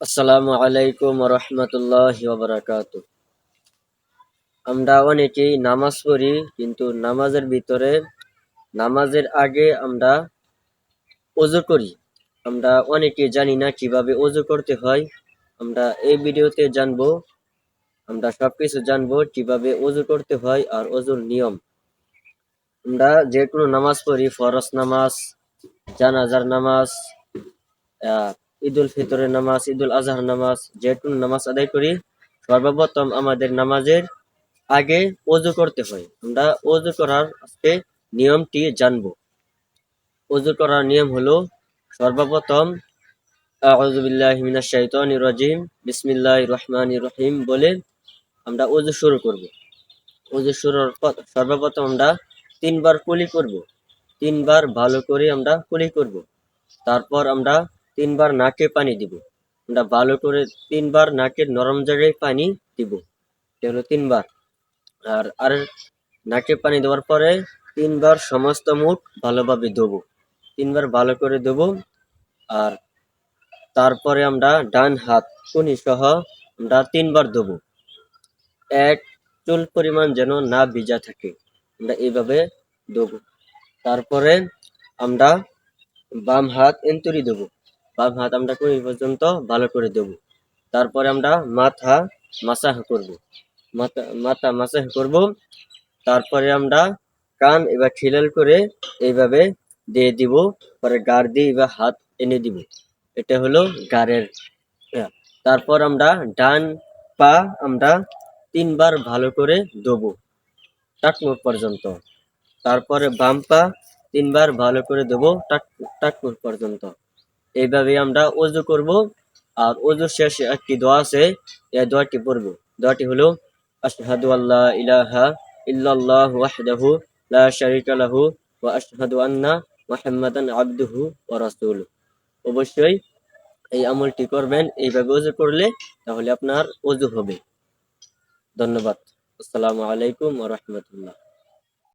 আসসালামু আলাইকুম রহমতুল্লাহ বারাকাত আমরা অনেকেই নামাজ পড়ি, কিন্তু নামাজের ভিতরে, নামাজের আগে আমরা অজু করি। আমরা অনেকে জানি না কীভাবে অজু করতে হয়। আমরা এই ভিডিওতে জানব, আমরা সবকিছু জানব কীভাবে অজু করতে হয় আর অজুর নিয়ম। আমরা যে কোনো নামাজ পড়ি, ফরজ নামাজ, জানাজার নামাজ ঈদুল ফিতরের নামাজ, ঈদুল আজহার নামাজ যে নামাজ আদায় করি। সর্বপ্রথম আমাদের নামাজের আগে অজু করতে হয়। আমরা অজু করার আজকে নিয়মটি জানব। অজু করার নিয়ম হলো সর্বপ্রথম রাজিম, বিসমিল্লাহির রহমানির রহিম বলে আমরা অজু শুরু করব। অজু শুরুর পর- সর্বপ্রথম আমরা তিনবার কুলি করব। তিনবার ভালো করে আমরা কুলি করব। তারপর আমরা তিনবার নাকে পানি দিব। আমরা ভালো করে তিনবার নাকের নরম জায়গায় পানি দিব। এটা তিনবার। আর আর নাকে পানি দেওয়ার পরে তিনবার সমস্ত মুখ ভালোভাবে দেবো তিনবার ভালো করে দেবো আর তারপরে আমরা ডান হাত কুনি সহ আমরা তিনবার দেবো এক, চুল পরিমাণ যেন না ভিজা থাকে। আমরা এইভাবে দেবো তারপরে আমরা বাম হাত এন্তুরি দেবো বাম হাত আমরা কুনি পর্যন্ত ভালো করে দেবো। তারপরে আমরা মাথা মাসাহ করব। মাথা মাথা মাসাহ করব। তারপরে আমরা কান এবার খিলাল করে এইভাবে দিয়ে দিব। পরে গাড় দিয়ে এবার হাত এনে দিব। এটা হলো গাড়ের। তারপর আমরা ডান পা আমরা তিনবার ভালো করে দেবো। টাকমুখ পর্যন্ত। তারপরে বাম পা তিনবার ভালো করে দেবো টাক টাকমুখ পর্যন্ত। এইভাবে আমরা অজু করব, আর অজু শেষে একটি দোয়া আছে, এই দোয়াটি পড়ব। দোয়াটি হলো, আশহাদু আল্লাহ ইলাহা ইল্লাল্লাহ ওয়াহদাহু লা শারিকা লাহু ওয়া আশহাদু আন্না মুহাম্মাদান আবদুহু ওয়া রাসূলুহু। অবশ্যই এই আমলটি করবেন, এইভাবে অজু করলে তাহলে আপনার অজু হবে। ধন্যবাদ। আসসালামু আলাইকুম ওয়া রাহমাতুল্লাহ।